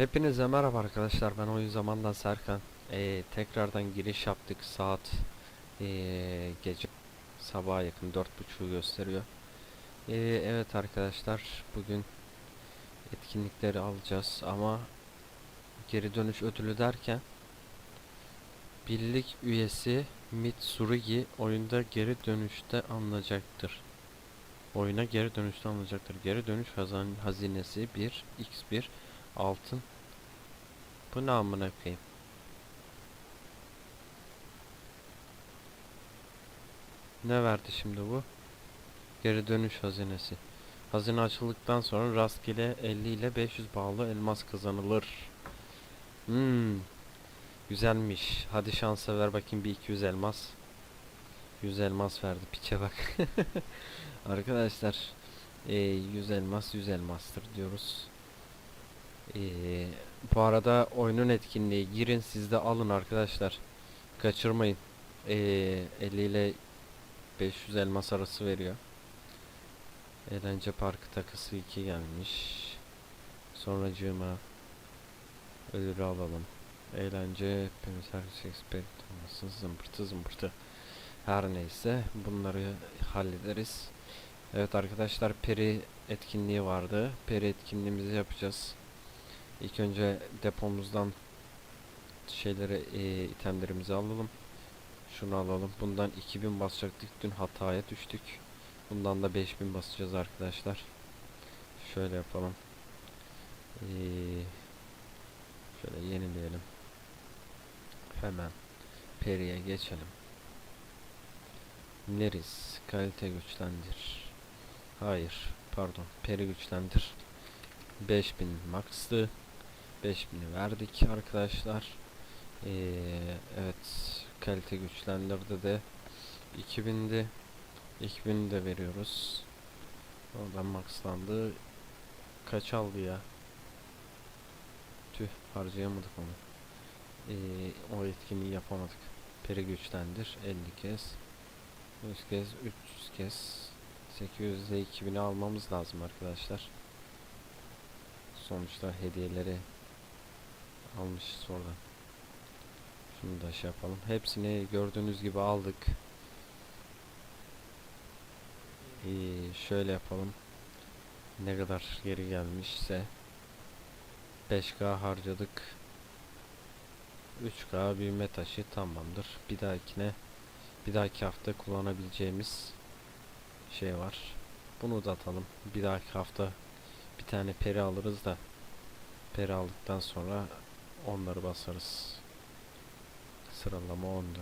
Hepinize merhaba arkadaşlar ben oyun zamandan Serkan. Ee, tekrardan giriş yaptık saat ee, gece sabaha yakın dört buçuğu gösteriyor. Ee, evet arkadaşlar bugün etkinlikleri alacağız ama geri dönüş ödülü derken birlik üyesi Mitsurugi oyunda geri dönüşte alınacaktır. Oyuna geri dönüşte alınacaktır. Geri dönüş hazinesi 1 x1 altın bu ne amına koyayım? Ne verdi şimdi bu? Geri dönüş hazinesi. Hazine açıldıktan sonra rastgele 50 ile 500 bağlı elmas kazanılır. Hmm. Güzelmiş. Hadi şansa ver bakayım bir 200 elmas. 100 elmas verdi piçe bak. Arkadaşlar, e, 100 elmas 100 elmastır diyoruz. Ee, bu arada oyunun etkinliği girin siz de alın arkadaşlar. Kaçırmayın. Ee, 50 ile 500 elmas arası veriyor. Eğlence parkı takısı 2 gelmiş. Sonracığıma ödülü alalım. Eğlence servis expert olmasın zımbırtı zımbırtı. Her neyse bunları hallederiz. Evet arkadaşlar peri etkinliği vardı. Peri etkinliğimizi yapacağız. İlk önce depomuzdan şeyleri e, itemlerimizi alalım. Şunu alalım. Bundan 2000 basacaktık. Dün hataya düştük. Bundan da 5000 basacağız arkadaşlar. Şöyle yapalım. Ee, şöyle yenileyelim. Hemen Peri'ye geçelim. Neris kalite güçlendir. Hayır, pardon. Peri güçlendir. 5000 max'tı. 5000'i verdik arkadaşlar. Ee, evet kalite güçlendirdi de 2000'di. 2000'i de veriyoruz. Oradan maxlandı. Kaç aldı ya? Tüh harcayamadık onu. Ee, o etkinliği yapamadık. Peri güçlendir 50 kez. 100 kez 300 kez 800'de 2000'i almamız lazım arkadaşlar sonuçta hediyeleri almışız oradan. Şunu da şey yapalım. Hepsini gördüğünüz gibi aldık. Ee, şöyle yapalım. Ne kadar geri gelmişse 5K harcadık. 3K büyüme taşı tamamdır. Bir dahakine bir dahaki hafta kullanabileceğimiz şey var. Bunu da atalım. Bir dahaki hafta bir tane peri alırız da peri aldıktan sonra onları basarız. Sıralama 14.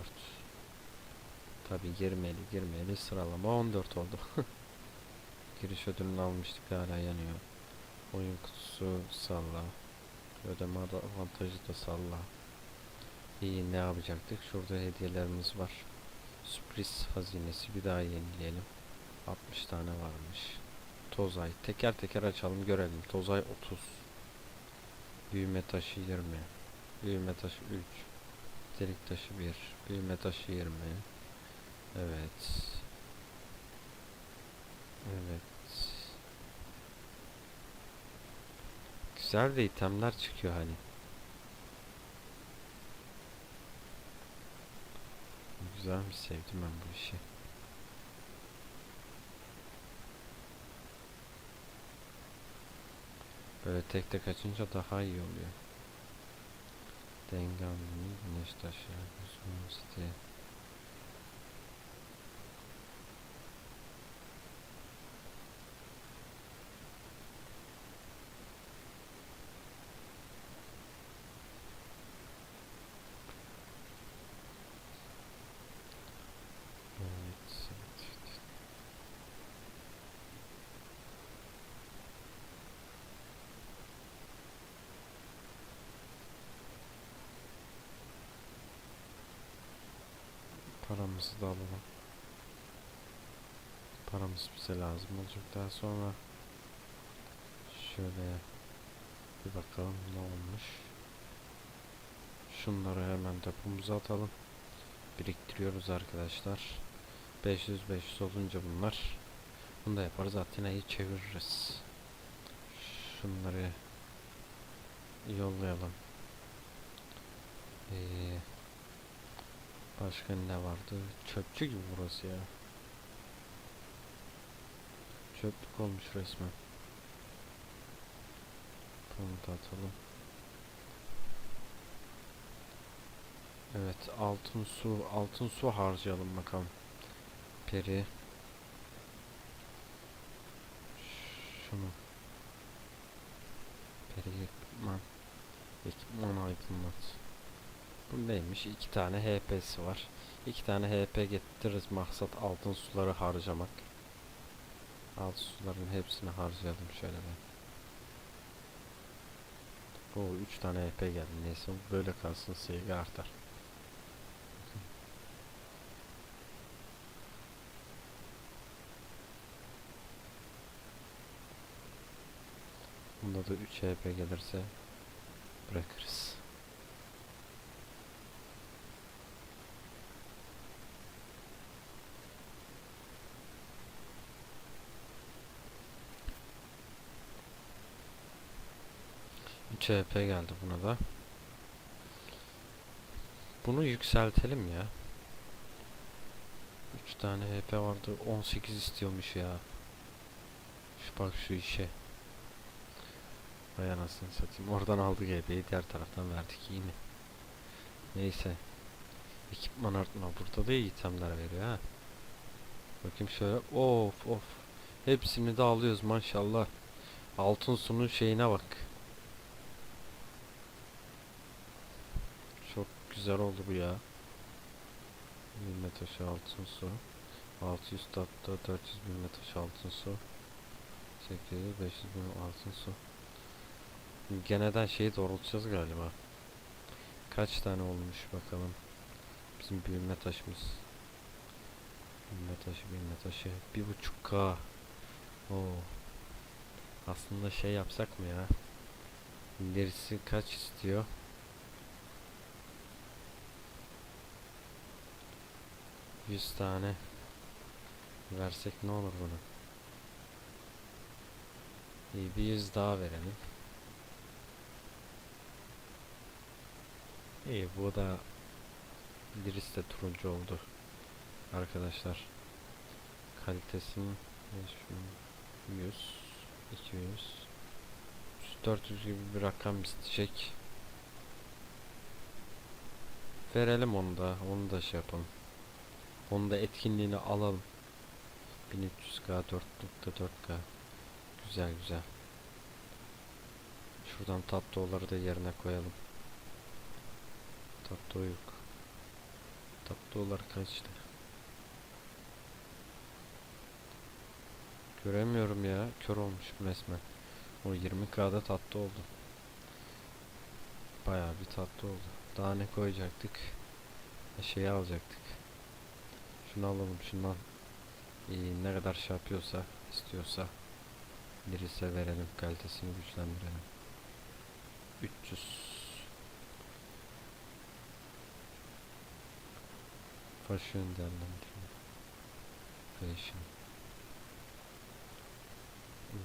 Tabi girmeli girmeli sıralama 14 oldu. Giriş ödülünü almıştık hala yanıyor. Oyun kutusu salla. Ödeme avantajı da salla. İyi ne yapacaktık? Şurada hediyelerimiz var. Sürpriz hazinesi bir daha yenileyelim. 60 tane varmış. Tozay. Teker teker açalım görelim. Tozay 30. Büyüme taşı 20. Büyüme taşı 3. Delik taşı 1. Büyüme taşı 20. Evet. Evet. Güzel de itemler çıkıyor hani. Güzelmiş sevdim ben bu işi. Böyle tek tek açınca daha iyi oluyor. Dengamini, güneş taşı, site. Evet, evet, evet. Paramızı da alalım. Paramız bize lazım olacak daha sonra. Şöyle bir bakalım ne olmuş. Şunları hemen depomuza atalım. Biriktiriyoruz arkadaşlar. 500 500 olunca bunlar. Bunu da yaparız. Atina'yı çeviririz. Şunları yollayalım. Ee, başka ne vardı? Çöpçü gibi burası ya. Çöplük olmuş resmen. Bunu da atalım. Evet, altın su, altın su harcayalım bakalım. Peri. Şunu. Peri ekipman. Ekipman aydınlat. Bu neymiş? İki tane HP'si var. İki tane HP getiririz. Maksat altın suları harcamak. Altın suların hepsini harcayalım şöyle ben. Bu üç tane HP geldi. Neyse böyle kalsın sevgi artar. Bunda da 3 HP gelirse bırakırız. Üç HP geldi buna da. Bunu yükseltelim ya. 3 tane HP vardı. 18 istiyormuş ya. Şu bak şu işe. Vay anasını satayım. Oradan aldık HP'yi diğer taraftan verdik yine. Neyse. Ekipman artma. Burada da iyi itemler veriyor ha. Bakayım şöyle. Of of. Hepsini de alıyoruz maşallah. Altın sunun şeyine bak. Çok güzel oldu bu ya. Bilme taşı altın su. 600 tatlı 400 bilme taşı altın su. 800 500 bilme altın su. Geneden şeyi doğrultacağız galiba. Kaç tane olmuş bakalım. Bizim büyüme taşımız. Büyüme taşı, büyüme taşı. Bir buçuk K. Oo. Aslında şey yapsak mı ya? İlerisi kaç istiyor? Yüz tane versek ne olur buna? İyi bir yüz daha verelim. İyi bu da birisi de turuncu oldu. Arkadaşlar. Kalitesini 100 200 400 gibi bir rakam isteyecek. Verelim onu da. Onu da şey yapalım. Onu da etkinliğini alalım. 1300K 4.4K Güzel güzel. Şuradan tatlıları da yerine koyalım. Tatlı yok. Tatlılar kaçtı? Göremiyorum ya. Kör olmuşum resmen. O 20k'da tatlı oldu. Bayağı bir tatlı oldu. Daha ne koyacaktık? Şeyi alacaktık. Şunu alalım şundan. İyi, ne kadar şey yapıyorsa, istiyorsa birisi verelim. Kalitesini güçlendirelim. 300 Fashion değerlendirme. Fashion.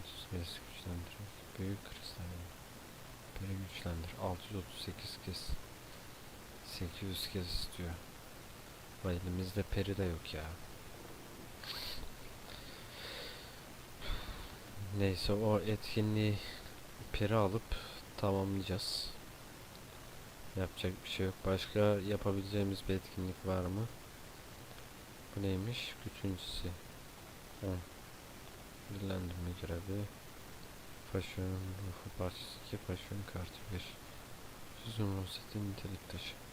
Süresi güçlendir. Büyük kristal. Peri güçlendir. 638 kez. 800 kez istiyor. Vay elimizde peri de yok ya. Neyse o etkinliği peri alıp tamamlayacağız. Yapacak bir şey yok. Başka yapabileceğimiz bir etkinlik var mı? Bu neymiş? Üçüncüsü. 10. Dillendirme görevi. Fasyon ruhu parçası 2. Fasyon kartı 1. Süzüm roseti nitelik taşı.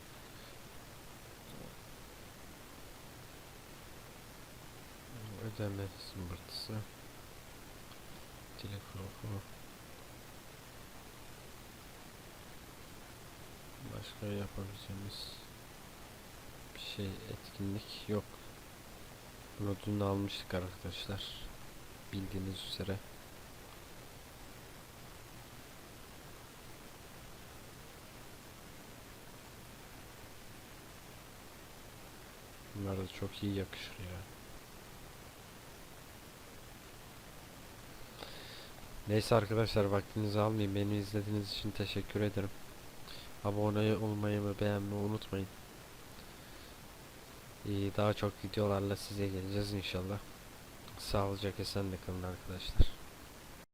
Ödeme zımbırtısı. Ruhu. Başka yapabileceğimiz bir şey etkinlik yok. Dün almıştık arkadaşlar. Bildiğiniz üzere. Bunlar da çok iyi yakışır ya. Neyse arkadaşlar vaktinizi almayayım. Beni izlediğiniz için teşekkür ederim. Abone olmayı ve beğenmeyi unutmayın. İyi, daha çok videolarla size geleceğiz inşallah. Sağlıcakla esen de kalın arkadaşlar.